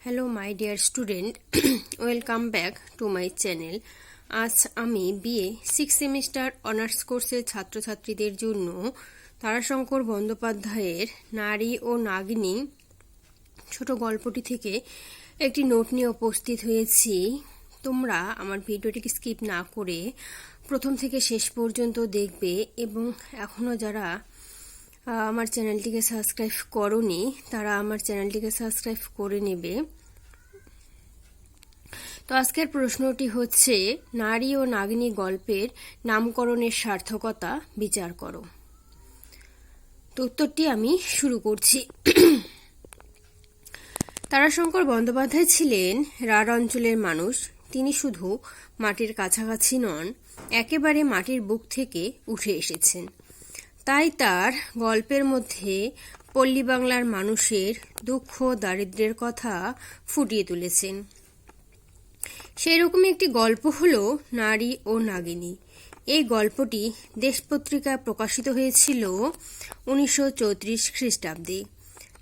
Hello my dear student welcome back to my channel আজ আমি BA six semester honours কোর্সের ছাত্রছাত্রীদের জন্য তারাশঙ্কর বন্দ্যোপাধ্যায়ের নারী ও নাগিনী ছোট গল্পটি থেকে একটি নোট নিয়ে উপস্থিত হয়েছি। তোমরা আমার ভিডিওটিকে স্কিপ না করে প্রথম থেকে শেষ পর্যন্ত দেখবে এবং এখনও যারা আমার চ্যানেলটিকে সাবস্ক্রাইব করনি, তারা আমার চ্যানেলটিকে সাবস্ক্রাইব করে নেবে। তো আজকের প্রশ্নটি হচ্ছে, নারী ও নাগিনী গল্পের নামকরণের সার্থকতা বিচার করো। তো উত্তরটি আমি শুরু করছি। তারাশঙ্কর বন্দ্যোপাধ্যায় ছিলেন রাঢ় অঞ্চলের মানুষ। তিনি শুধু মাটির কাছাকাছি নন, একেবারে মাটির বুক থেকে উঠে এসেছেন। তাই তার গল্পের মধ্যে পল্লী বাংলার মানুষের দুঃখ দারিদ্র্যের কথা ফুটিয়ে তুলেছেন। সেই রকম একটি গল্প হল নারী ও নাগিনী। এই গল্পটি দেশ পত্রিকায় প্রকাশিত হয়েছিল উনিশশো চৌত্রিশ খ্রিস্টাব্দে।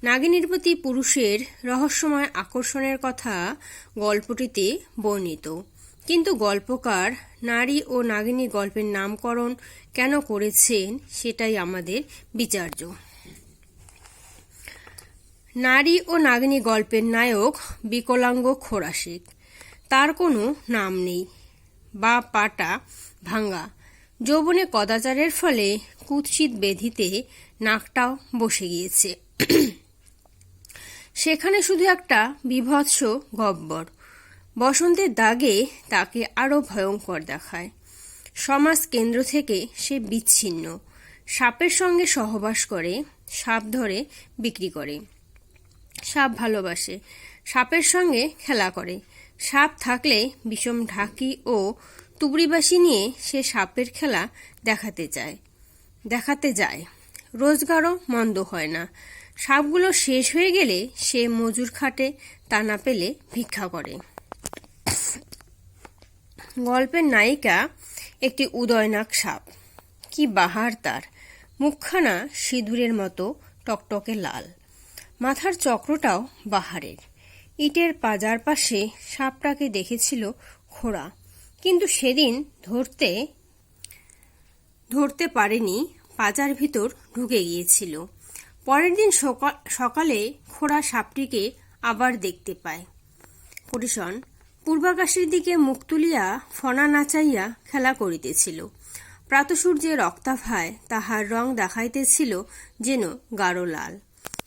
নাগিনীর প্রতি পুরুষের রহস্যময় আকর্ষণের কথা গল্পটিতে বর্ণিত। কিন্তু গল্পকার, নারী ও নাগিনী গল্পের নামকরণ কেন করেছেন সেটাই আমাদের বিচার্য। নারী ও নাগিনী গল্পের নায়ক বিকলাঙ্গ খোরাশেক তার কোনো নাম নেই। বা পাটা ভাঙ্গা যৌবনে কদাচারের ফলে কুৎসিত বেধিতে নাকটাও বসে গিয়েছে। সেখানে শুধু একটা বিভৎস গব্বর। বসন্তের দাগে তাকে আরও ভয়ঙ্কর দেখায়। সমাজ কেন্দ্র থেকে সে বিচ্ছিন্ন। সাপের সঙ্গে সহবাস করে, সাপ ধরে, বিক্রি করে। সাপ ভালোবাসে, সাপের সঙ্গে খেলা করে। সাপ থাকলে বিষম ঢাকি ও তুবড়িবাসি নিয়ে সে সাপের খেলা দেখাতে চায়। দেখাতে যায়। রোজগারও মন্দ হয় না। সাপগুলো শেষ হয়ে গেলে সে মজুর খাটে তা না পেলে ভিক্ষা করে। গল্পের নায়িকা একটি উদয়নাক সাপ। কি বাহার তার। মুখখানা সিঁদুরের মতো টকটকে লাল। মাথার চক্রটাও বাহারের। ইটের পাজার পাশে সাপটাকে দেখেছিল খোড়া। কিন্তু সেদিন ধরতে ধরতে পারেনি, পাজার ভিতর ঢুকে গিয়েছিল। পরের দিন সকা- সকালে খোড়া সাপটিকে আবার দেখতে পায়। পরিশন পূর্বাকাশের দিকে মুখ তুলিয়া ফনা নাচাইয়া খেলা করিতেছিল। প্রাতসূর্যের রক্তাভায় তাহার রং দেখাইতেছিল যেন গাঢ় লাল।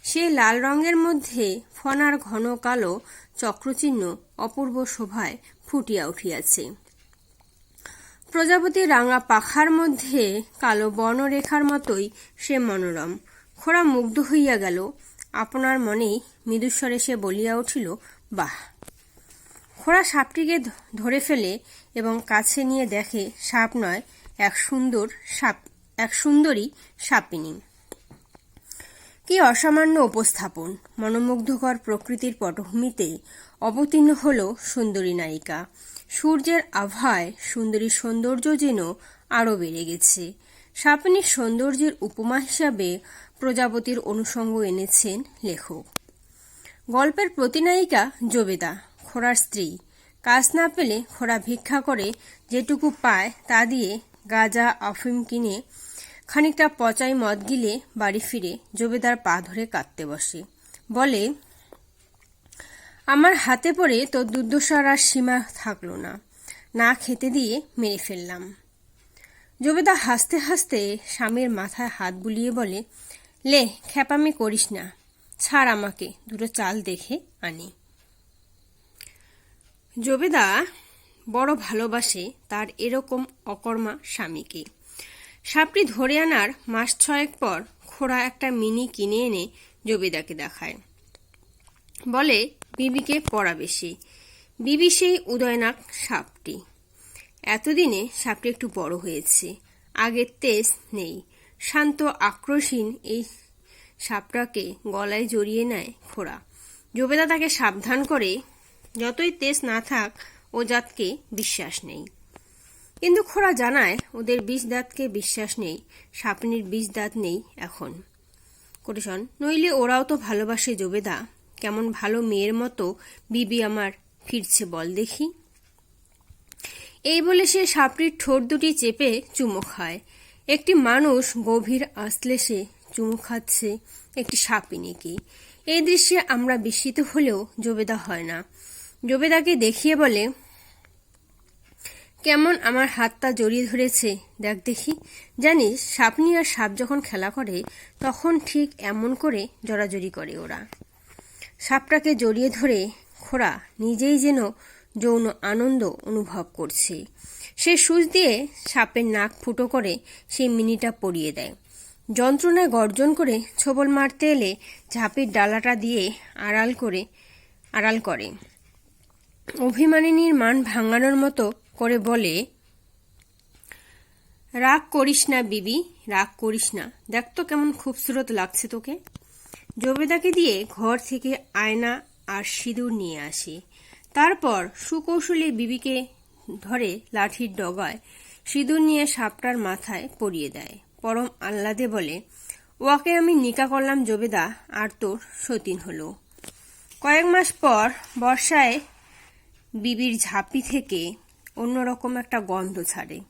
সে লাল রঙের মধ্যে ফনার ঘন কালো চক্রচিহ্ন অপূর্ব শোভায় ফুটিয়া উঠিয়াছে। প্রজাপতি রাঙা পাখার মধ্যে কালো বর্ণরেখার মতোই সে মনোরম। খোড়া মুগ্ধ হইয়া গেল। আপনার মনেই মৃদুস্বরে সে বলিয়া উঠিল, বাহ! খোড়া সাপটিকে ধরে ফেলে এবং কাছে নিয়ে দেখে সাপ নয়, এক সুন্দর সাপ, এক সুন্দরী সাপিনী। কি অসামান্য উপস্থাপন। মনোমুগ্ধকর প্রকৃতির পটভূমিতে অবতীর্ণ হল সুন্দরী নায়িকা। সূর্যের আভায় সুন্দরীর সৌন্দর্য যেন আরও বেড়ে গেছে। সাপিনীর সৌন্দর্যের উপমা হিসাবে প্রজাপতির অনুষঙ্গ এনেছেন লেখক। গল্পের প্রতিনায়িকা জবেদা। খোড়ার স্ত্রী। কাজ না পেলে খোড়া ভিক্ষা করে যেটুকু পায় তা দিয়ে গাঁজা, অফিম কিনে খানিকটা পচাই মদ গিলে বাড়ি ফিরে জবেদার পা ধরে কাঁদতে বসে। বলে, আমার হাতে পড়ে তো দুর্দশার আর সীমা থাকল না। না খেতে দিয়ে মেরে ফেললাম। জবেদা হাসতে হাসতে স্বামীর মাথায় হাত বুলিয়ে বলে, লে, খ্যাপামি করিস না। ছাড় আমাকে, দুটো চাল দেখে আনি। জবেদা বড় ভালোবাসে তার এরকম অকর্মা স্বামীকে। সাপটি ধরে আনার মাস ছয়েক পর খোড়া একটা মিনি কিনে এনে জবেদাকে দেখায়। বলে, বিবিকে পড়াবে বিবি সেই উদয়নাক সাপটি। এতদিনে সাপটি একটু বড় হয়েছে। আগের তেজ নেই। শান্ত আক্রোশীন এই সাপটাকে গলায় জড়িয়ে নেয় খোড়া। জবেদা তাকে সাবধান করে যতই তেজ না থাক, ও জাতকে বিশ্বাস নেই। কিন্তু খোরা জানায়, ওদের বিষ দাঁতকে বিশ্বাস নেই, সাপনির বিষ দাঁত নেই এখন। কোটেশন, নইলে ওরাও তো ভালোবাসে জবেদা, কেমন ভালো মেয়ের মতো বিবি আমার ফিরছে বল দেখি। এই বলে সে সাপটির ঠোঁট দুটি চেপে চুমো খায়। একটি মানুষ গভীর আশ্লেষে চুমু খাচ্ছে, একটি সাপিনীকে এই দৃশ্যে আমরা বিস্মিত হলেও জবেদা হয় না। জবেদাকে দেখিয়ে বলে, কেমন আমার হাতটা জড়িয়ে ধরেছে, দেখ দেখি। জানিস সাপনি আর সাপ যখন খেলা করে, তখন ঠিক এমন করে জড়াজড়ি করে ওরা। সাপটাকে জড়িয়ে ধরে খোড়া নিজেই যেন যৌন আনন্দ অনুভব করছে। সে সুচ দিয়ে সাপের নাক ফুটো করে সেই মিনিটা পরিয়ে দেয়। যন্ত্রণায় গর্জন করে ছবল মারতে এলে ঝাঁপির ডালাটা দিয়ে আড়াল করে আড়াল করে। অভিমানিনীর মান ভাঙানোর মতো করে বলে, রাগ করিস না বিবি, রাগ করিস না। দেখ তো কেমন খুবসুরত লাগছে তোকে। জবেদাকে দিয়ে ঘর থেকে আয়না আর সিঁদুর নিয়ে আসে। তারপর সুকৌশলী বিবিকে ধরে লাঠির ডগায় সিঁদুর নিয়ে সাপটার মাথায় পরিয়ে দেয়। পরম আহ্লাদে বলে, ওয়াকে আমি নিকা করলাম জবেদা, আর তোর সতীন হলো। কয়েক মাস পর বর্ষায় বিবির ঝাঁপি থেকে অন্যরকম একটা গন্ধ ছাড়ে।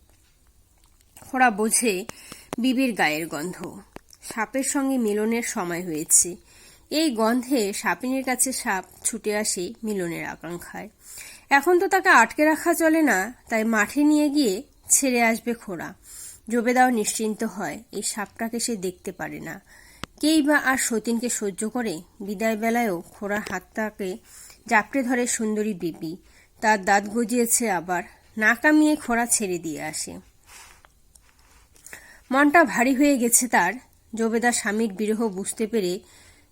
ওরা বোঝে বিবির গায়ের গন্ধ। সাপের সঙ্গে মিলনের সময় হয়েছে। এই গন্ধে সাপিনের কাছে সাপ ছুটে আসে মিলনের আকাঙ্ক্ষায়। এখন তো তাকে আটকে রাখা চলে না, তাই মাঠে নিয়ে গিয়ে ছেড়ে আসবে খোড়া। জবেদাও নিশ্চিন্ত হয় এই সাপটাকে সে দেখতে পারে না। কেই বা আর সতীনকে সহ্য করে বিদায় বেলায়ও খোড়ার হাতটাকে জাপটে ধরে সুন্দরী বিবি। তার দাঁত গজিয়েছে আবার। না কামিয়ে খোড়া ছেড়ে দিয়ে আসে। মনটা ভারী হয়ে গেছে তার। জবেদা স্বামীর বিরহ বুঝতে পেরে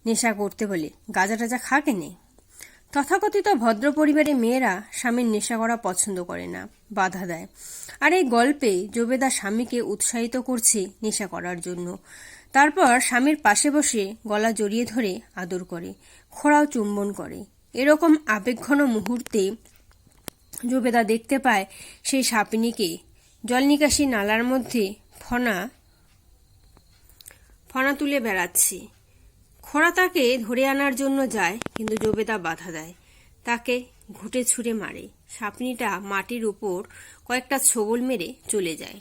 নেশা করতে বলে, গাজা টাজা খা কেনে? তথাকথিত ভদ্র পরিবারের মেয়েরা স্বামীর নেশা করা পছন্দ করে না, বাধা দেয়। আর এই গল্পে জবেদা স্বামীকে উৎসাহিত করছে নেশা করার জন্য। তারপর স্বামীর পাশে বসে গলা জড়িয়ে ধরে আদর করে, খোড়াও চুম্বন করে। এরকম আবেগঘন মুহূর্তে জবেদা দেখতে পায় সেই সাপিনীকে। জল নিকাশি নালার মধ্যে ফনা ফনা তুলে বেড়াচ্ছে। খোড়া তাকে ধরে আনার জন্য যায়, কিন্তু জবেদা বাধা দেয়। তাকে ঘুটে ছুঁড়ে মারে। সাপনিটা মাটির উপর কয়েকটা ছোবল মেরে চলে যায়।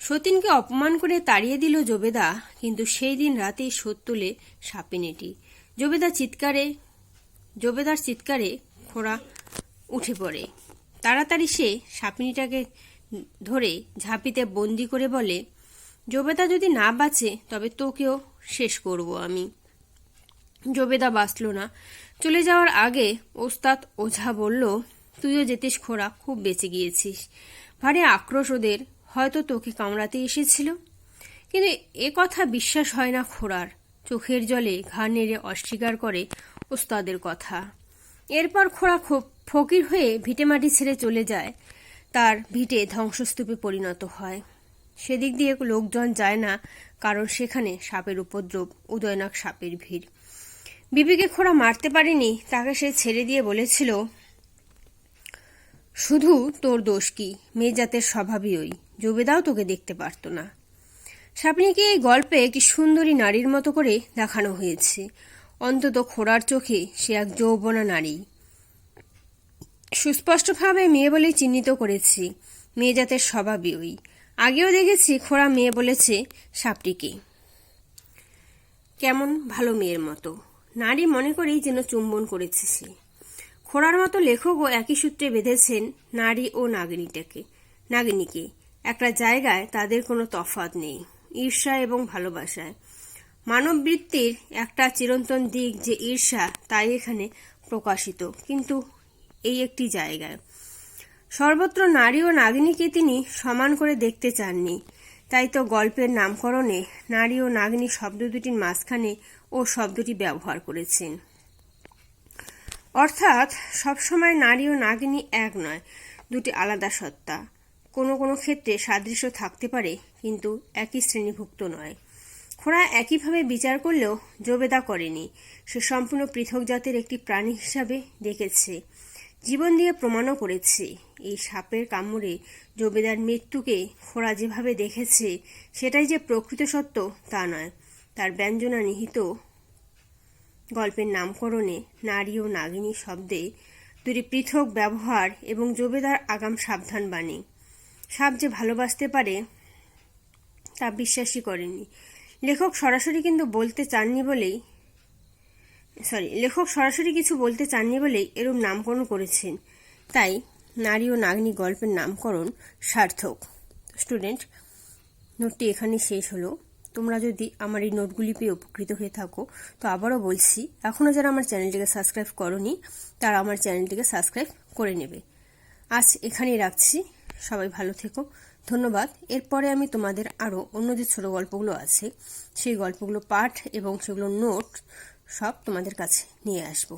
সতীনকে অপমান করে তাড়িয়ে দিল জবেদা কিন্তু সেই দিন রাতেই শোধ তুলে সাপিনীটি। জবেদা চিৎকারে জবেদার চিৎকারে খোড়া উঠে পড়ে। তাড়াতাড়ি সে সাপিনীটাকে ধরে ঝাঁপিতে বন্দি করে বলে, জবেদা যদি না বাঁচে, তবে তোকেও শেষ করব আমি। জবেদা বাঁচল না। চলে যাওয়ার আগে ওস্তাদ ওঝা বলল, তুইও যেতিস খোরা খুব বেঁচে গিয়েছিস। ভারী আক্রোশ ওদের। হয়তো তোকে কামড়াতে এসেছিল। কিন্তু এ কথা বিশ্বাস হয় না খোরার চোখের জলে ঘা নেড়ে অস্বীকার করে ওস্তাদের কথা। এরপর খোড়া খুব ফকির হয়ে ভিটেমাটি ছেড়ে চলে যায়। তার ভিটে ধ্বংসস্তূপে পরিণত হয়। সেদিক দিয়ে লোকজন যায় না, কারণ সেখানে সাপের উপদ্রব উদয়নাক সাপের ভিড়। বিবিকে খোড়া মারতে পারেনি, তাকে সে ছেড়ে দিয়ে বলেছিল, শুধু তোর দোষ কি? মেয়ে জাতের স্বভাবই ওই। জবেদাও তোকে দেখতে পারত না। সাপনিকে এই গল্পে কি সুন্দরী নারীর মতো করে দেখানো হয়েছে। অন্তত খোড়ার চোখে সে এক যৌবনা নারী। সুস্পষ্টভাবে মেয়ে বলে চিহ্নিত করেছি। মেয়ে জাতের স্বভাবই ওই। আগেও দেখেছি খোড়া মেয়ে বলেছে সাপটিকে। কেমন ভালো মেয়ের মতো। নারী মনে করেই যেন চুম্বন করেছে সে। খোড়ার মতো লেখকও একই সূত্রে বেঁধেছেন নারী ও নাগিনীটাকে। নাগিনীকে একটা জায়গায় তাদের কোনো তফাত নেই, ঈর্ষা এবং ভালোবাসায় মানব বৃত্তির একটা চিরন্তন দিক যে ঈর্ষা তাই এখানে প্রকাশিত। কিন্তু এই একটি জায়গায়। সর্বত্র নারী ও নাগিনীকে তিনি সমান করে দেখতে চাননি। তাই তো গল্পের নামকরণে নারী ও নাগিনী শব্দ দুটির মাঝখানে ও শব্দটি ব্যবহার করেছেন। অর্থাৎ সবসময় নারী ও নাগিনী এক নয়, দুটি আলাদা সত্তা। কোনো কোনো ক্ষেত্রে সাদৃশ্য থাকতে পারে, কিন্তু একই শ্রেণীভুক্ত নয়। খোড়া একইভাবে বিচার করলেও জবেদা করেনি। সে সম্পূর্ণ পৃথক জাতের একটি প্রাণী হিসাবে দেখেছে। জীবন দিয়ে প্রমাণও করেছে। এই সাপের কামড়ে জবেদার মৃত্যুকে খোড়া যেভাবে দেখেছে, সেটাই যে প্রকৃত সত্য তা নয়। তার ব্যঞ্জনা নিহিত গল্পের নামকরণে নারী ও নাগিনী শব্দে দুটি পৃথক ব্যবহার এবং জবেদার আগাম সাবধান বাণী। সাপ যে ভালোবাসতে পারে, তা বিশ্বাসই করেনি। লেখক সরাসরি কিন্তু বলতে চাননি বলেই সরি লেখক সরাসরি কিছু বলতে চাননি বলেই এরূপ নামকরণ করেছেন। তাই নারী ও নাগিনী গল্পের নামকরণ সার্থক। স্টুডেন্ট নোটটি এখানেই শেষ হলো। তোমরা যদি আমার এই নোটগুলি পেয়ে উপকৃত হয়ে থাকো, তো আবারও বলছি এখনও যারা আমার চ্যানেলটিকে সাবস্ক্রাইব করনি, তারা আমার চ্যানেলটিকে সাবস্ক্রাইব করে নেবে। আজ এখানেই রাখছি। সবাই ভালো থেকো। ধন্যবাদ। এরপরে আমি তোমাদের আরও অন্য যে ছোটো গল্পগুলো আছে। সেই গল্পগুলো পাঠ এবং সেগুলো নোট সব তোমাদের কাছে নিয়ে আসব।